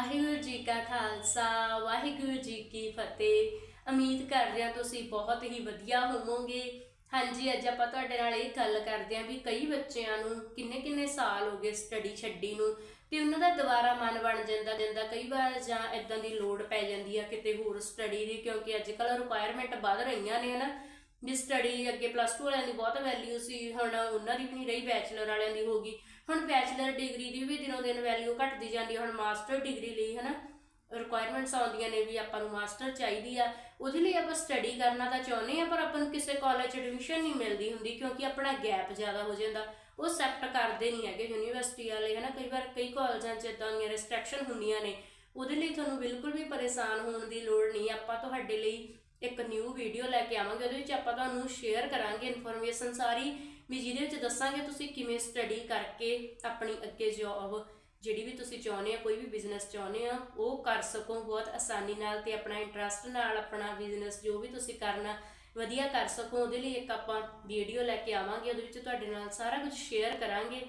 ਵਾਹਿਗੁਰੂ ਜੀ ਕਾ ਖਾਲਸਾ, ਵਾਹਿਗੁਰੂ ਜੀ ਕੀ ਫਤਿਹ। ਉਮੀਦ ਕਰਦੇ ਹਾਂ ਤੁਸੀਂ ਬਹੁਤ ਹੀ ਵਧੀਆ ਹੋਵੋਗੇ। ਹਾਂਜੀ, ਅੱਜ ਆਪਾਂ ਤੁਹਾਡੇ ਨਾਲ ਇਹ ਗੱਲ ਕਰਦੇ ਹਾਂ ਵੀ ਕਈ ਬੱਚਿਆਂ ਨੂੰ ਕਿੰਨੇ ਕਿੰਨੇ ਸਾਲ ਹੋ ਗਏ ਸਟੱਡੀ ਛੱਡੀ ਨੂੰ ਤੇ ਉਹਨਾਂ ਦਾ ਦੁਬਾਰਾ ਮਨ ਬਣ ਜਾਂਦਾ ਜਾਂਦਾ ਕਈ ਵਾਰ ਜਾਂ ਇਦਾਂ ਦੀ ਲੋੜ ਪੈ ਜਾਂਦੀ ਆ ਕਿਤੇ ਹੋਰ ਸਟੱਡੀ ਦੀ ਕਿਉਂਕਿ ਅੱਜ ਕੱਲ੍ਹ ਰਿਕੁਆਇਰਮੈਂਟ ਵੱਧ ਰਹੀਆਂ ਨੇ, ਹਨਾ। ਵੀ ਸਟੱਡੀ ਅੱਗੇ ਪਲੱਸ 2 ਵਾਲਿਆਂ ਦੀ ਬਹੁਤ ਵੈਲਿਊ ਸੀ, ਹੁਣ ਉਹਨਾਂ ਦੀ ਵੀ ਨਹੀਂ ਰਹੀ ਬੈਚਲਰ ਵਾਲਿਆਂ ਦੀ ਹੋ ਗਈ। ਹੁਣ ਬੈਚਲਰ ਡਿਗਰੀ ਦੀ ਵੀ ਦਿਨੋਂ ਦਿਨ ਵੈਲਿਊ ਘਟਦੀ ਜਾਂਦੀ ਹੈ ਹੁਣ ਮਾਸਟਰ ਡਿਗਰੀ ਲਈ ਹਨਾ ਰਿਕੁਆਇਰਮੈਂਟਸ ਆਉਂਦੀਆਂ ਨੇ ਵੀ ਆਪਾਂ ਨੂੰ ਮਾਸਟਰ ਚਾਹੀਦੀ ਆ, ਉਹਦੇ ਲਈ ਆਪਾਂ ਸਟੱਡੀ ਕਰਨਾ ਤਾਂ ਚਾਹੁੰਦੇ ਆ, ਪਰ ਆਪਾਂ ਨੂੰ ਕਿਸੇ ਕਾਲਜ ਐਡਮਿਸ਼ਨ ਨਹੀਂ ਮਿਲਦੀ ਹੁੰਦੀ ਕਿਉਂਕਿ ਆਪਣਾ ਗੈਪ ਜ਼ਿਆਦਾ ਹੋ ਜਾਂਦਾ, ਉਹ ਐਕਸੈਪਟ ਕਰਦੇ ਨਹੀਂ ਹੈਗੇ ਯੂਨੀਵਰਸਿਟੀ ਵਾਲੇ ਹਨਾ, ਕਈ ਵਾਰ ਕਈ ਕਾਲਜਾਂ 'ਚ ਇਦਾਂ ਦੀਆਂ ਰੈਸਟ੍ਰਿਕਸ਼ਨ ਹੁੰਦੀਆਂ ਨੇ, ਉਹਦੇ ਲਈ ਤੁਹਾਨੂੰ ਬਿਲਕੁਲ ਵੀ ਪਰੇਸ਼ਾਨ ਹੋਣ ਦੀ ਲੋੜ ਨਹੀਂ, ਆਪਾਂ ਤੁਹਾਡੇ ਲਈ ਇੱਕ ਨਿਊ ਵੀਡੀਓ ਲੈ ਕੇ ਆਵਾਂਗੇ, ਉਹਦੇ ਵਿੱਚ ਆਪਾਂ ਤੁਹਾਨੂੰ ਸ਼ੇਅਰ ਕਰਾਂਗੇ ਇਨਫੋਰਮੇਸ਼ਨ ਸਾਰੀ। ਵੀ ਜਿਹਦੇ ਵਿੱਚ ਦੱਸਾਂਗੇ ਤੁਸੀਂ ਕਿਵੇਂ ਸਟੱਡੀ ਕਰਕੇ ਆਪਣੀ ਅੱਗੇ ਜੌਬ ਜਿਹੜੀ ਵੀ ਤੁਸੀਂ ਚਾਹੁੰਦੇ ਆ, ਕੋਈ ਵੀ ਬਿਜ਼ਨਸ ਚਾਹੁੰਦੇ ਆ, ਉਹ ਕਰ ਸਕੋ ਬਹੁਤ ਆਸਾਨੀ ਨਾਲ ਤੇ ਆਪਣਾ ਇੰਟਰਸਟ ਨਾਲ ਆਪਣਾ ਬਿਜ਼ਨਸ ਜੋ ਵੀ ਤੁਸੀਂ ਕਰਨਾ ਵਧੀਆ ਕਰ ਸਕੋ। ਉਹਦੇ ਲਈ ਇੱਕ ਆਪਾਂ ਵੀਡੀਓ ਲੈ ਕੇ ਆਵਾਂਗੇ, ਉਹਦੇ ਵਿੱਚ ਤੁਹਾਡੇ ਨਾਲ ਸਾਰਾ ਕੁਝ ਸ਼ੇਅਰ ਕਰਾਂਗੇ।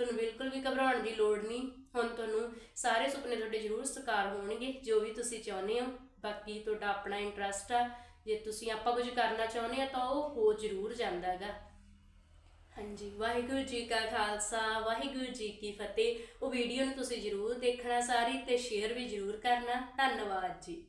ਤੁਹਾਨੂੰ ਬਿਲਕੁਲ ਵੀ ਘਬਰਾਉਣ ਦੀ ਲੋੜ ਨਹੀਂ। ਹੁਣ ਤੁਹਾਨੂੰ ਸਾਰੇ ਸੁਪਨੇ ਤੁਹਾਡੇ ਜ਼ਰੂਰ ਸਾਕਾਰ ਹੋਣਗੇ, ਜੋ ਵੀ ਤੁਸੀਂ ਚਾਹੁੰਦੇ ਹੋ। ਬਾਕੀ ਤੁਹਾਡਾ ਆਪਣਾ ਇੰਟਰਸਟ ਆ, ਜੇ ਤੁਸੀਂ ਆਪਾਂ ਕੁਝ ਕਰਨਾ ਚਾਹੁੰਦੇ ਆ, ਤਾਂ ਉਹ ਹੋ ਜ਼ਰੂਰ ਜਾਂਦਾ ਹੈਗਾ। ਹਾਂਜੀ, ਵਾਹਿਗੁਰੂ ਜੀ ਕਾ ਖਾਲਸਾ, ਵਾਹਿਗੁਰੂ ਜੀ ਕੀ ਫਤਿਹ। ਉਹ ਵੀਡੀਓ ਨੂੰ ਤੁਸੀਂ ਜ਼ਰੂਰ ਦੇਖਣਾ ਸਾਰੀ ਤੇ ਸ਼ੇਅਰ ਵੀ ਜ਼ਰੂਰ ਕਰਨਾ। ਧੰਨਵਾਦ ਜੀ।